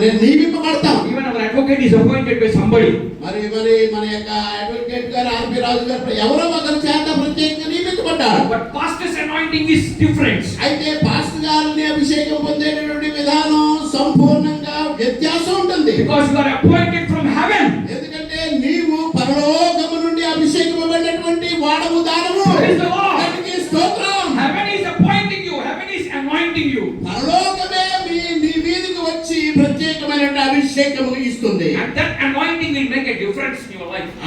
నేను నియమింపబడతాం Even our advocate is appointed by somebody. మరి మరి మన యొక్క అడ్వకేట్ గారు ఆర్పి రాజు గారు ఎవరో ఒకరి చేత ప్రత్యేకంగా నియమించబడ్డారు But pastor's anointing is different. అయితే పాస్టర్ గారిని అభిషేకం పొందేటటువంటి విధానం సంపూర్ణంగా వ్యత్యాసం ఉంటుంది Because you are appointed from heaven. ఎందుకంటే నీవు పరలోకము నుండి అభిషేకమైనటువంటి వాడము దానము Praise the Lord. దానికి స్తోత్రం Heaven is appointing you. Heaven is anointing you. పరలోకమే మీ నీ మీదకి వచ్చి అభిషేకము ఇస్తుంది.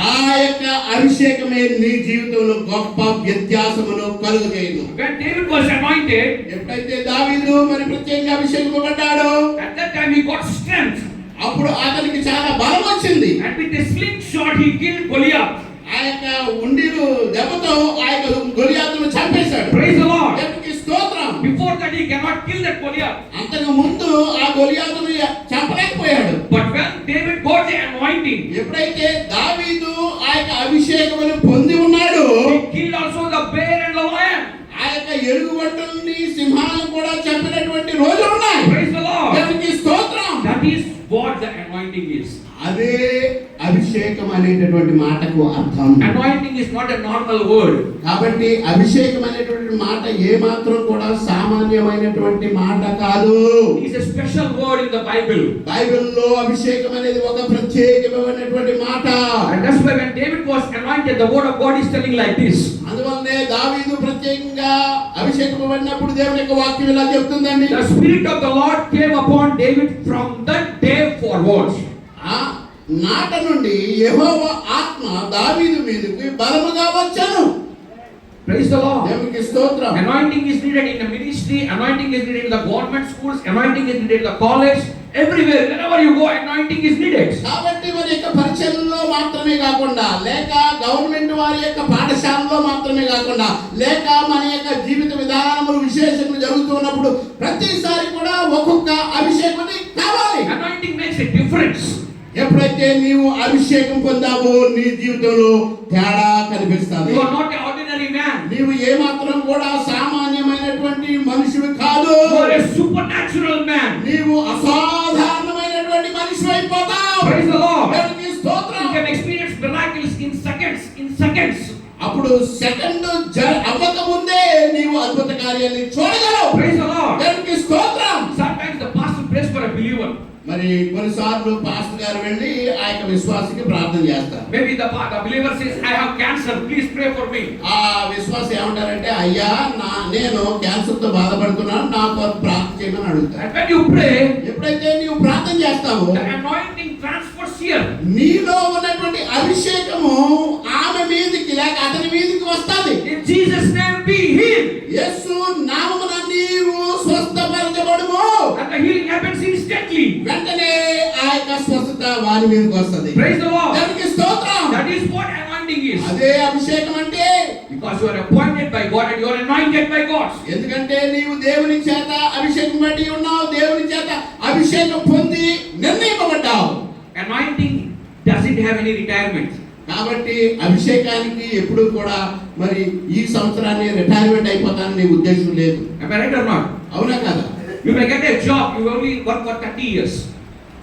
ఆ యొక్క అభిషేకమే నీ జీవితంలో గొప్ప వ్యత్యాసమును కలుగుతాయి ఎప్పుడైతే దావీదు మరి ప్రత్యేక అభిషేకం పడ్డాడు అప్పుడు అతనికి చాలా బలం వచ్చింది. ఆ యొక్క ఉండిరు దెబ్బతో ఆయన యొక్క గొలియాతులు చంపేశాడు. ప్రైజ్ ద లార్డ్ స్తోత్రం. Before that he cannot kill that Goliath అంతకు ముందు ఆ గొలియాతుని చంపలేకపోయాడు. But when David got the anointing ఎప్పుడైతే దావీదు ఆ యొక్క అభిషేకమును పొంది ఉన్నాడు kill also the bear and the lion ఆ యొక్క ఎరుగు వంటల్ని సింహాలను కూడా చంపినటువంటి రోజులు ఉన్నాయి. ప్రైజ్ ద లార్డ్ దానికి that is what the anointing is అదే అభిషేకం అనేటటువంటి మాటకు అర్థం. Anointing is not a normal word కాబట్టి అభిషేకం అనేటువంటి మాట ఏ మాత్రం కూడా సామాన్యమైనటువంటి మాట కాదు. It's a special word in the Bible బైబిల్లో అభిషేకం అనేది ఒక ప్రత్యేకమైనటువంటి మాట. That's why when David was anointed the word of God is telling like this అందువల్లనే దావీదు ప్రత్యేకంగా అభిషేకమబడినప్పుడు దేవుని యొక్క వాక్యం ఇలా చెప్తుందండి? The spirit of the lord came upon David from the day forward నాట నుండి యహోవ ఆత్మ దావీదు మీదకు బలముగా వచ్చాను. ప్రైస్ ద లార్డ్ దేవునికి స్తోత్రం. Anointing is needed in the ministry anointing is needed in the government schools anointing is needed in the college everywhere whenever you go anointing is needed కాబట్టి మన యొక్క పరిచయంలో మాత్రమే కాకుండా లేక గవర్నమెంట్ వారి యొక్క పాఠశాలలో మాత్రమే కాకుండా లేక మన యొక్క జీవిత విధానములు విశేషములు జరుగుతున్నప్పుడు ప్రతిసారి కూడా ఒక్కొక్క అభిషేకం కావాలి. అనాయింటింగ్ మేక్స్ ఎ డిఫరెన్స్ ఎప్పుడైతే నీవు అభిషేకం పొందావో నీ జీవితంలో తేడా man. నీవు ఏమాత్రం కూడా సామాన్యమైనటువంటి మనిషివి కాదు a supernatural man. నీవు అసాధారణమైనటువంటి మనిషి అయిపోతావు. అప్పుడు సెకండ్ అవ్వక ముందే నీవు అద్భుత కార్యాన్ని చూడగలవు మరి కొన్నిసార్లు పాస్టర్ గారు వెళ్ళి ఆ యొక్క విశ్వాసకి ప్రార్థన చేస్తారు Maybe the, the believer says, I have cancer, please pray for me. ఆ విశ్వాసం ఏమంటారంటే అయ్యా నా నేను క్యాన్సర్తో బాధపడుతున్నాను నా కొరకు ప్రార్థన చేయమని అడుగుతారు when you pray, ఎప్పుడైతే నీవు ప్రార్థన చేస్తావో the anointing transfers here. నీలో ఉన్నటువంటి అభిషేకము ఆమె మీదకి లేక అతని మీదకి వస్తుంది In Jesus' name be healed. యేసు నామమున the healing happens instantly. వెంటనే ఆ యొక్క స్వస్థత వారి మీదకి వస్తుంది Praise the Lord. దానికి స్తోత్రం That is what anointing is. అదే అభిషేకం అంటే Because you are appointed by God and you are anointed by God. ఎందుకంటే నీవు దేవుని చేత అభిషేకం బట్టి ఉన్నావు దేవుని చేత అభిషేకం పొంది నిర్ణయింపబడ్డావు Anointing doesn't have any retirement. కాబట్టి అభిషేకానికి ఎప్పుడు కూడా మరి ఈ సంవత్సరాన్ని రిటైర్మెంట్ అయిపోతానని నీ ఉద్దేశం లేదు? అవునా కదా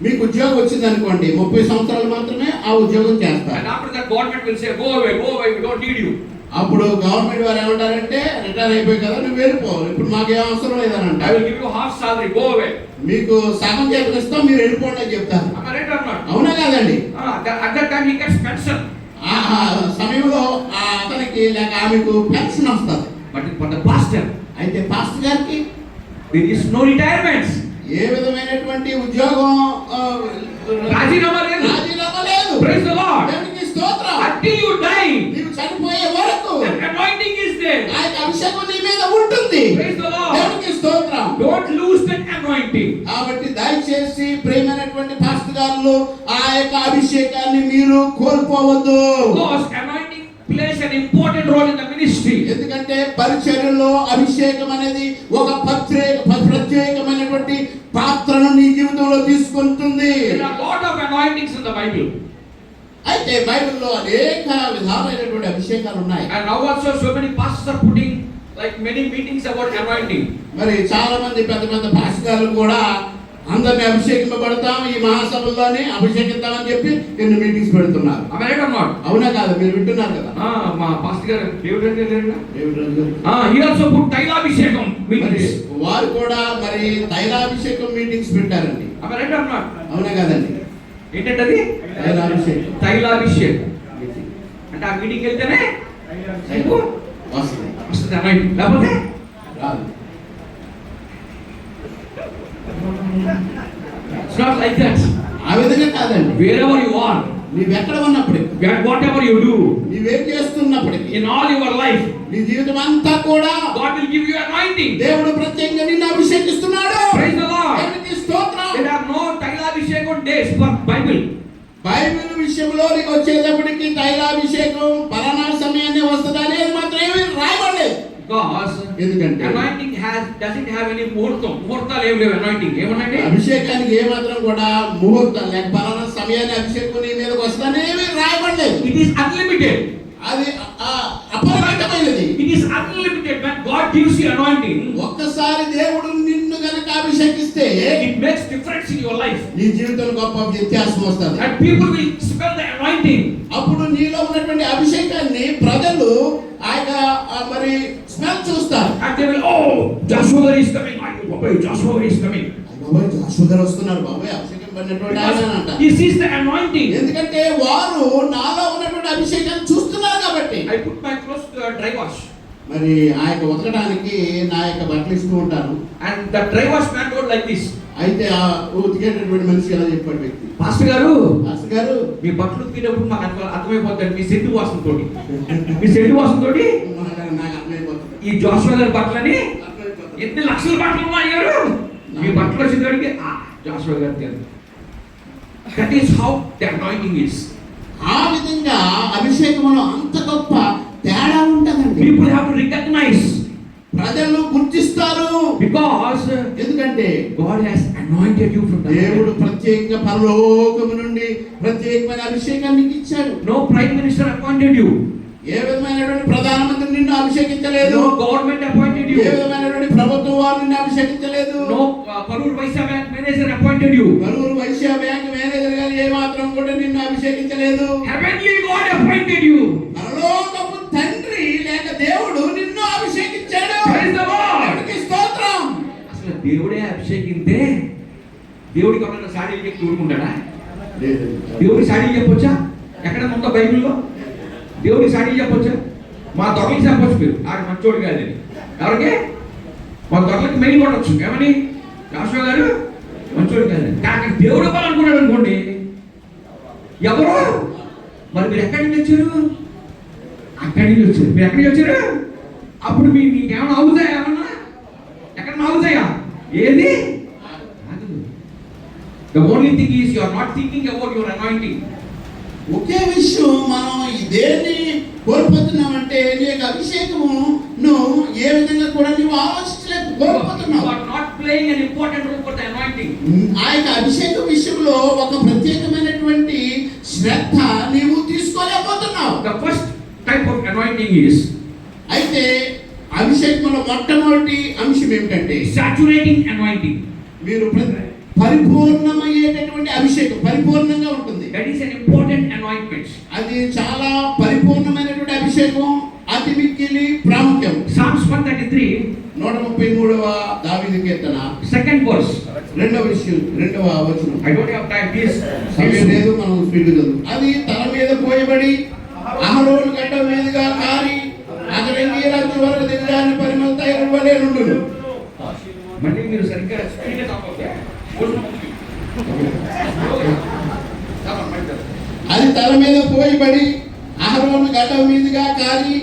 మీకు ఉద్యోగం వచ్చింది అనుకోండి ముప్పై సంవత్సరాలు మాత్రమే ఆ ఉద్యోగం చేస్తారు. అప్పుడు గవర్నమెంట్ వారు ఏమంటారంటే రిటైర్ అయిపోయి కదా నువ్వు వెళ్ళిపోవాలి ఇప్పుడు మాకు ఏం అవసరం లేదని మీకు సగం చేతులు ఇస్తాం మీరు వెళ్ళిపోండి అని చెప్తారు. అవునా కాదండి? సమయంలో ఆ అతనికి లేక ఆమెకు పెన్షన్ వస్తుంది. అయితే పాస్టర్ గారికి దేర్ ఇస్ నో రిటైర్మెంట్స్ ఏ విధమైనటువంటి ఉద్యోగం రాజీనామా లేదు. రాజీనామా లేదు. ప్రైజ్ ద లార్డ్ దేవునికి స్తోత్రం. అంటిల్ యు డై నీవు చనిపోయే వరకు అనాయింటింగ్ ఇస్ దేర్ ఆ అభిషేకం నీ మీద ఉంటుంది. ప్రైజ్ ద లార్డ్ దేవునికి స్తోత్రం. డోంట్ లూజ్ దట్ అనాయింటింగ్ కాబట్టి దయచేసి ప్రేమైనటువంటి పాస్టర్ గారు ఆ యొక్క అభిషేకాన్ని మీరు కోల్పోవద్దు. Because plays an important role in the ministry. ఎందుకంటే పరిచర్యలో అభిషేకం అనేది ఒక ప్రత్యేక ప్రత్యేకమైనటువంటి పాత్రను నీ జీవితంలో తీసుకుంటుంది There are lot of anointings in the Bible. అయితే బైబిల్లో అనేక విధాలైనటువంటి అభిషేకాలు ఉన్నాయి And now also so many pastors are putting like many meetings about anointing. మరి చాలా మంది పెద్ద పెద్ద పాస్టర్లు కూడా అందరిని అభిషేకింపబడతాం ఈ మహాసభల్లోనే అభిషేకిద్దామని చెప్పి ఎన్ని మీటింగ్స్ పెడుతున్నారు? అవునా కాదు మీరు వింటున్నారు కదా. మా పాస్టర్ గారు put తైలాభిషేకం. వారు కూడా మరి తైలాభిషేకం మీటింగ్స్ పెట్టారండి? అవునా కాదండి? ఏంటంటే తైలాభిషేకం. తైలాభిషేకం. అంటే ఆ మీటింగ్కి వెళ్తేనే వస్తుంది. వస్తుంది లేకపోతే? రాదు. ఇట్స్ నాట్ లైక్ దట్ ఆ విధంగా కాదండి. వేర్ ఎవర్ యు ఆర్ నీవెక్కడ ఉన్నప్పటికీ వాట్ ఎవర్ యు డూ నీవేం చేస్తున్నప్పటికీ ఇన్ ఆల్ యువర్ లైఫ్ నీ జీవితం అంతా కూడా God will give you anointing దేవుడు ప్రత్యేకంగా నిన్ను అభిషేకిస్తున్నాడు. ప్రైజ్ ద లార్డ్ దేవునికి స్తోత్రం. దేర్ ఆర్ నో తైలాభిషేకం డేస్ ఫర్ బైబిల్ బైబిల్ విషయంలో నీకు వచ్చేటప్పటికి తైలాభిషేకం పలానా సమయాన్ని వస్తుంది రాయబడలేదు బికాస్ ఎందుకంటే anointing has doesn't have any ముహూర్తం ముహూర్తాలు ఏం లేవు అనాయింటింగ్ ఏమనండి? అభిషేకానికి ఏ మాత్రం కూడా ముహూర్తం లేక పలానా సమయాన్ని అభిషేకం నీ మీదకి వస్తుందని ఏమీ రాయబడలేదు. ఇట్ ఈస్ అన్లిమిటెడ్ అది అపరిమితమైనది. It is unlimited when God gives you anointing. ఒక్కసారి దేవుడు నిన్ను గనక అభిషేకిస్తే it makes difference in your life. నీ జీవితంలో గొప్ప వ్యత్యాసం వస్తుంది. And people will smell the anointing. అప్పుడు నీలో ఉన్నటువంటి అభిషేకాన్ని ప్రజలు ఆ యొక్క ఆ మరి స్మెల్ చూస్తారు and they will oh Joshua is coming. I know Joshua is coming. బాబాయ్ జాషువా గారు వస్తున్నారు బాబాయ్. అభిషేకం పడినటువంటి ఆయన అంటారు he sees the anointing. ఎందుకంటే వారు నాలో ఉన్నటువంటి అభిషేకాన్ని చూస్తున్నారు కాబట్టి. I put my clothes to a dry wash. మరి ఆ యొక్క ఉతకడానికి నా యొక్క బట్టలు ఇస్తూ ఉంటాను and the dry wash man told like this. అయితే ఆ ఉతికేటటువంటి మనిషి ఎలా చెప్పాడు వ్యక్తి? పాస్టర్ గారు మాస్టర్ గారు. మీ బట్టలు ఉతికేటప్పుడు మాకు అర్థం అర్థమైపోతుంది మీ సెంటు వాసనతోటి మీ సెంటు వాసనతోటి నాకు నాకు ఈ జోషువా గారి బట్టలని. ఎన్ని లక్షల బట్టలు గారు మీ బట్టలు ఆ జోషువా గారి తెలుసు that is how the anointing is ఆ విధంగా అభిషేకంలో అంత గొప్ప తేడా ఉంటదండి. పీపుల్ హ్యావ్ టు రికగ్నైజ్ ప్రజలు గుర్తిస్తారు. బికాస్ ఎందుకంటే God has anointed you from దేవుడు ప్రత్యేకంగా పరలోకము నుండి ప్రత్యేకమైన అభిషేకాన్ని ఇచ్చాడు. No prime minister appointed you ఏ విధమైనటువంటి ప్రధానమంత్రి నిన్ను అభిషేకించలేదు? గవర్నమెంట్ అపాయింటెడ్ యు ఏ విధమైనటువంటి ప్రభుత్వం వారు నిన్ను అభిషేకించలేదు? నో పరూర్ వైసా bank manager appointed you Karur Vysya bank manager గారు ఏ మాత్రం కూడా నిన్ను అభిషేకించలేదు? హెవెన్లీ గాడ్ అపాయింటెడ్ యు పరలోకపు తండ్రి లేక దేవుడు నిన్ను అభిషేకించాడు. ప్రైజ్ ద లార్డ్ దేవుడికి స్తోత్రం. అసలు దేవుడే అభిషేకింతే దేవుడికి ఎవరైనా సాడీ చెప్పి ఊరుకుంటాడా? దేవుడి సాడీ చెప్పొచ్చా? ఎక్కడ ఉందో బైబిల్లో? దేవుడికి సాటి చెప్పొచ్చా? మా దొరలకి చెప్పొచ్చు మీరు. ఆడ మంచోడు కాదు ఎవరికి? మా దొరలకి మెయిన్ కొట్టచ్చు ఏమని? రాష్ట్ర గారు? మంచోడు కాదు. కానీ దేవుడు ఇవ్వాలనుకున్నాడు అనుకోండి. ఎవరు? మరి మీరు ఎక్కడి నుంచి వచ్చారు? అక్కడి నుంచి వచ్చారు. మీరు ఎక్కడికి వచ్చారు? అప్పుడు మీ మీకేమైనా ఆగుతాయా ఏమన్నా? ఎక్కడ ఆగుతాయా ఏది? The only thing is you are not thinking about your anointing ఒకే విషయం మనం దేన్ని కోల్పోతున్నామంటే నీ యొక్క అభిషేకము. నువ్వు ఏ విధంగా కూడా నువ్వు ఆలోచించలేక you కోల్పోతున్నావు not playing an important role for the anointing ఆ యొక్క అభిషేక విషయంలో ఒక ప్రత్యేకమైనటువంటి శ్రద్ధ నీవు తీసుకోలేకపోతున్నావు. The first type of anointing is అయితే అభిషేకంలో మొట్టమొదటి అంశం ఏమిటంటే సాచురేటింగ్ అనాయింటింగ్ మీరు ప్ర- పరిపూర్ణమయ్యేటటువంటి అభిషేకం పరిపూర్ణంగా ఉంటుంది. That is an important anointment అది చాలా పరిపూర్ణమైనటువంటి అభిషేకం అతి మిక్కిలి ప్రాముఖ్యం సామ్స్ 133 నూట ముప్పై మూడవ దావీదు కీర్తన. సెకండ్ వర్స్ రెండవ విషయం రెండవ వచనం. I don't have time please సమయం లేదు మనం స్పీడ్ చదువు అది తల మీద పోయబడి అహరోను గడ్డ మీదుగా కారి అతని వరకు దిగజారిన పరిమళ తైలం వలె నుండును మళ్ళీ మీరు సరిగ్గా స్పీడ్గా చదవకపోతే అది తల మీద పోయబడి అహరోను గడ్డ మీదుగా కారి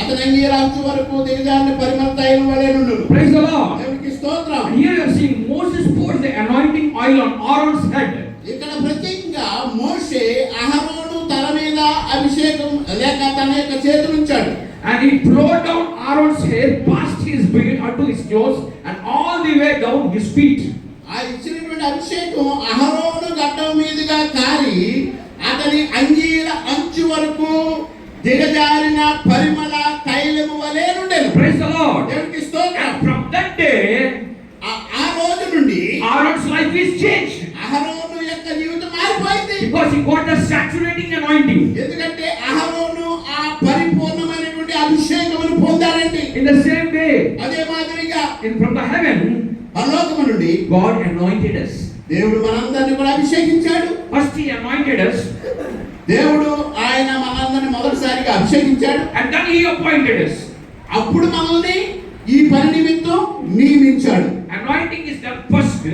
అతని అంగీరాజు వరకు దిగజారిన పరిమళ తైలం వలె నుండును ప్రైజ్ ద లార్డ్ దేవునికి స్తోత్రం here you are seeing Moses poured the anointing oil on Aaron's head. ఇక్కడ ప్రత్యేకంగా మోషే అహరోను తల మీద అభిషేకం లేక తన యొక్క చేతులు ఉంచాడు And he flowed down Aaron's hair past his beard unto his clothes and all the way down his feet. ఆ ఇచ్చినటువంటి అభిషేకం అహరోను వారి అంగీల అంచు వరకు దిగజారిన పరిమళ తైలము వలె నుండెను. ప్రైస్ ద లార్డ్ దేవునికి ఆ రోజు నుండి ఆరోన్స్ లైఫ్ ఇస్ చేంజ్ అహరోను యొక్క జీవితం మారిపోయింది. Because he got the saturating anointing ఎందుకంటే అహరోను ఆ పరిపూర్ణమైనటువంటి అభిషేకమును పొందారండి. ఇన్ ద సేమ్ అదే మాదిరిగా ఇన్ ఫ్రమ్ ద హెవెన్ పరలోకము నుండి us. దేవుడు మనందరిని కూడా అభిషేకించాడు. First, He anointed us, దేవుడు ఆయన మనందరిని మొదటిసారిగా అభిషేకించాడు. And then He appointed us. అప్పుడు మనల్ని ఈ పని నిమిత్తం నియమించాడు. Anointing is the first,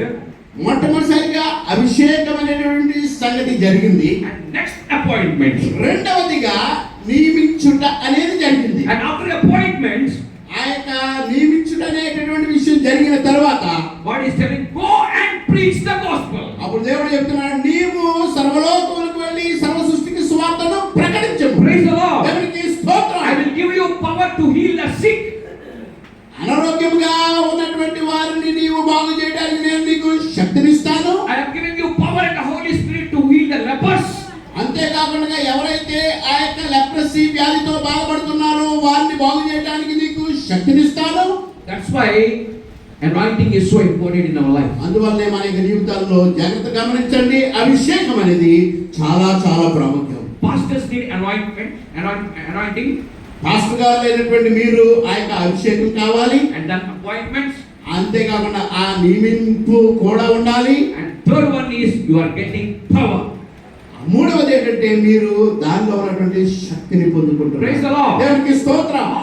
మొట్టమొదటిసారిగా అభిషేకం అనేటువంటి సంగతి జరిగింది. Next appointment. రెండవదిగా నియమించుట అనేది జరిగింది. And after appointment, ఆ యొక్క నియమించుట అనేటటువంటి విషయం జరిగిన తర్వాత telling, go and preach the gospel. అప్పుడు దేవుడు చెప్తున్నాడు నీవు సర్వలోకములకు వెళ్ళి సర్వ సృష్టికి సువార్తను ప్రకటించము Praise the Lord. దేవునికి స్తోత్రం I will give you power to heal the sick. అనారోగ్యంగా ఉన్నటువంటి వారిని నీవు బాగు చేయడానికి నేను నీకు శక్తినిస్తాను I have given you power and the Holy Spirit to heal the lepers. అంతేకాకుండా ఎవరైతే ఆ యొక్క లెప్రసీ వ్యాధితో బాధపడుతున్నారో వారిని బాగు చేయడానికి నీకు శక్తినిస్తాను That's why anointing is so important in our life. అందువల్లే మన యొక్క జీవితాల్లో జాగ్రత్త గమనించండి అభిషేకం అనేది చాలా చాలా ప్రాముఖ్యం Pastors need anointment, anoint, anointing, pastor గారు లేనటువంటి మీరు ఆ యొక్క అభిషేకం కావాలి and then appointments. అంతేకాకుండా ఆ నియమింపు కూడా ఉండాలి And third one is you are getting power. మూడవది ఏంటంటే మీరు దానిలో ఉన్నటువంటి శక్తిని Praise the పొందుకుంటారు స్తోత్రం